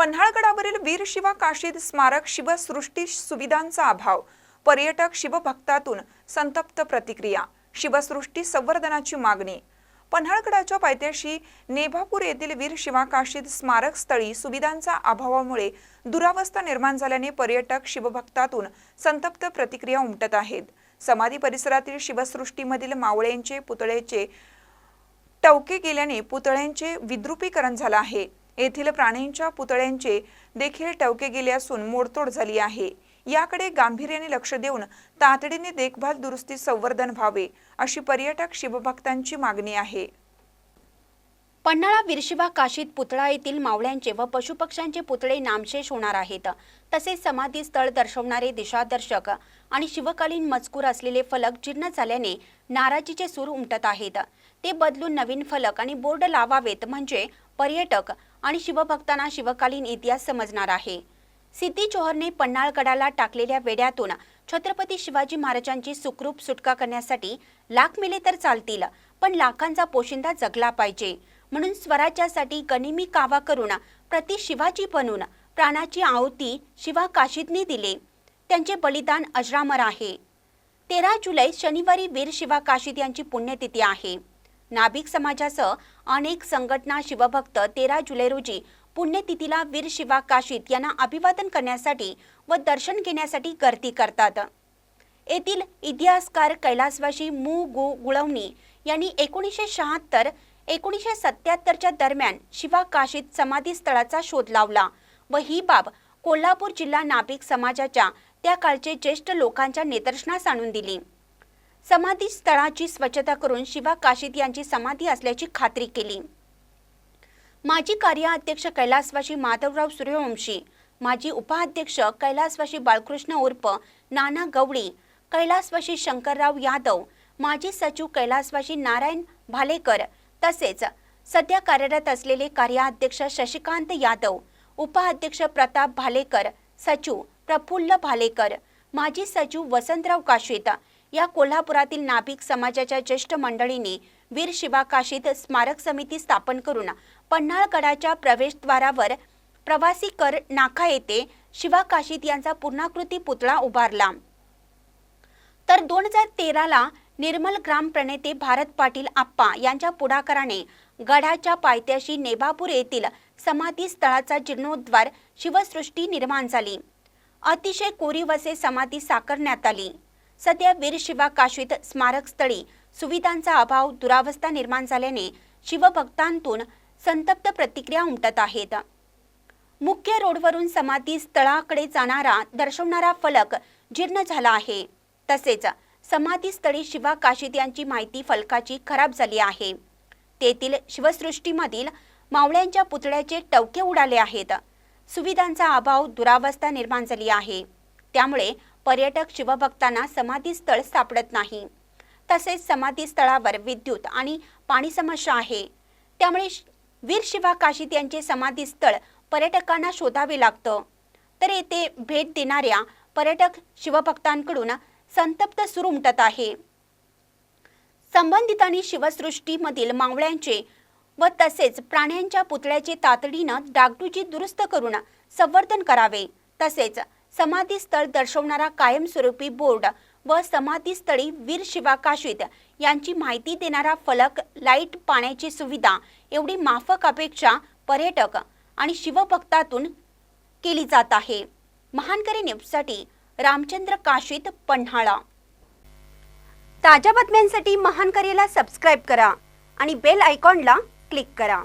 पन्हाळगडावरील वीर शिवा काशीद स्मारक शिवसृष्टी सुविधांचा अभाव. पर्यटक शिवभक्तातून संतप्त प्रतिक्रिया शिवसृष्टी संवर्धनाची मागणी. पन्हाळगडाच्या पायथ्याशी नेभापूर येथील वीर शिवा काशीद स्मारक स्थळी सुविधांचा अभावामुळे दुरावस्था निर्माण झाल्याने पर्यटक शिवभक्तातून संतप्त प्रतिक्रिया उमटत आहेत. समाधी परिसरातील शिवसृष्टीमधील मावळ्यांचे पुतळेचे टवके गेल्याने पुतळ्यांचे विद्रुपीकरण झालं आहे. येथील प्राण्यांच्या पुतळ्यांचे देखील टवके गेले असून मोडतोड झाली आहे. याकडे गांभीर्याने लक्ष देऊन तातडीने देखभाल दुरुस्ती संवर्धन व्हावे अशी पर्यटक शिवभक्तांची मागणी आहे. पन्हाळा विरशिवा काशीत पुतळा येथील मावळ्यांचे व पशुपक्ष्यांचे पुतळे नामशेष होणार आहेत. तसेच समाधी स्थळ दर्शवणारे दिशादर्शक आणि शिवकालीन मजकूर असलेले फलक जीर्ण झाल्याने नाराजीचे सूर उमटत आहेत. ते बदलून नवीन फलक आणि बोर्ड लावावेत म्हणजे पर्यटक आणि शिवभक्तांना शिवकालीन इतिहास समजणार आहे. सिद्धी चोहरने पन्हाळगडाला टाकलेल्या वेड्यातून छत्रपती शिवाजी महाराजांची सुखरूप सुटका करण्यासाठी लाख मिले तर चालतील पण लाखांचा पोशिंदा जगला पाहिजे. म्हणून स्वराज्यासाठी गनिमी कावा करून प्रति शिवाजी बनून प्राणाची आहुती शिवा काशीदने दिले. त्यांचे बलिदान अजरामर आहे. तेरा जुलै शनिवारी वीर शिवा काशीद यांची पुण्यतिथी आहे. नाभिक समाजासह अनेक संघटना शिवभक्त तेरा जुलै रोजी पुण्यतिथीला वीर शिवा काशीत यांना अभिवादन करण्यासाठी व दर्शन घेण्यासाठी गर्दी करतात. येथील इतिहासकार कैलासवासी मु. गु. गुळवणी यांनी एकोणीसशे शहात्तर एकोणीसशे सत्याहत्तरच्या दरम्यान शिवा काशीत समाधी स्थळाचा शोध लावला व ही बाब कोल्हापूर जिल्हा नाभिक समाजाच्या त्या काळचे ज्येष्ठ लोकांच्या निदर्शनास आणून दिली. समाधी स्थळाची स्वच्छता करून शिवा काशीद यांची समाधी असल्याची खात्री केली. माजी कार्याध्यक्ष कैलासवाशी माधवराव सूर्यवंशी माजी उपाध्यक्ष कैलासवाशी बाळकृष्ण उर्फ नाना गवळी कैलासवाशी शंकरराव यादव माजी सचिव कैलासवाशी नारायण भालेकर तसेच सध्या कार्यरत असलेले कार्याध्यक्ष शशिकांत यादव उपाध्यक्ष प्रताप भालेकर सचिव प्रफुल्ल भालेकर माजी सचिव वसंतराव काशीत या कोल्हापुरातील नाभिक समाजाच्या ज्येष्ठ मंडळींनी वीर शिवाकाशीत स्मारक समिती स्थापन करून पन्हाळगडाच्या प्रवेशद्वारावर प्रवासी कर नाका येथे शिवाकाशीत यांचा पूर्णाकृती पुतळा उभारला. तर दोन हजार तेराला निर्मल ग्राम प्रणेते भारत पाटील आप्पा यांच्या पुढाकाराने गडाच्या पायथ्याशी नेबापूर येथील समाधी स्थळाचा जीर्णोद्वार शिवसृष्टी निर्माण झाली. अतिशय कोरीव असे समाधी साकारण्यात आली. सध्या वीर शिवा काशीत स्मारक स्थळी सुविधांचा अभाव दुरावस्था निर्माण झाल्याने शिवभक्तांतून संतप्त प्रतिक्रिया उमटत आहेत. मुख्य रोडवरून समाधी स्थळाकडे जाणारा दर्शवणारा फलक जीर्ण झाला आहे. तसेच समाधी स्थळी शिवा काशीत यांची माहिती फलकाची खराब झाली आहे. तेथील शिवसृष्टीमधील मावळ्यांच्या पुतळ्याचे टवके उडाले आहेत. सुविधांचा अभाव दुरावस्था निर्माण झाली आहे. त्यामुळे पर्यटक शिवभक्तांना समाधी स्थळ सापडत नाही. तसेच समाधी स्थळावर विद्युत आणि पाणी समस्या आहे. त्यामुळे वीर शिवा काशीद यांचे समाधी स्थळ पर्यटकांना शोधावे लागतं. तर येथे भेट देणाऱ्या पर्यटक शिवभक्तांकडून संतप्त सूर उमटत आहे. संबंधितांनी शिवसृष्टीमधील मावळ्यांचे व तसेच प्राण्यांच्या पुतळ्याचे तातडीनं डागडुजी दुरुस्त करून संवर्धन करावे. तसेच समाधी स्थळ दर्शवणारा कायमस्वरूपी बोर्ड व समाधीस्थळी वीर शिवा काशीद यांची माहिती देणारा फलक लाइट पाण्याची सुविधा एवढी माफक अपेक्षा पर्यटक आणि शिवभक्तातून केली जात आहे. महानकरी न्यूजसाठी रामचंद्र काशीद पन्हाळा. ताज्या बातम्यांसाठी महानकरीला सबस्क्राईब करा आणि बेल आयकॉनला क्लिक करा.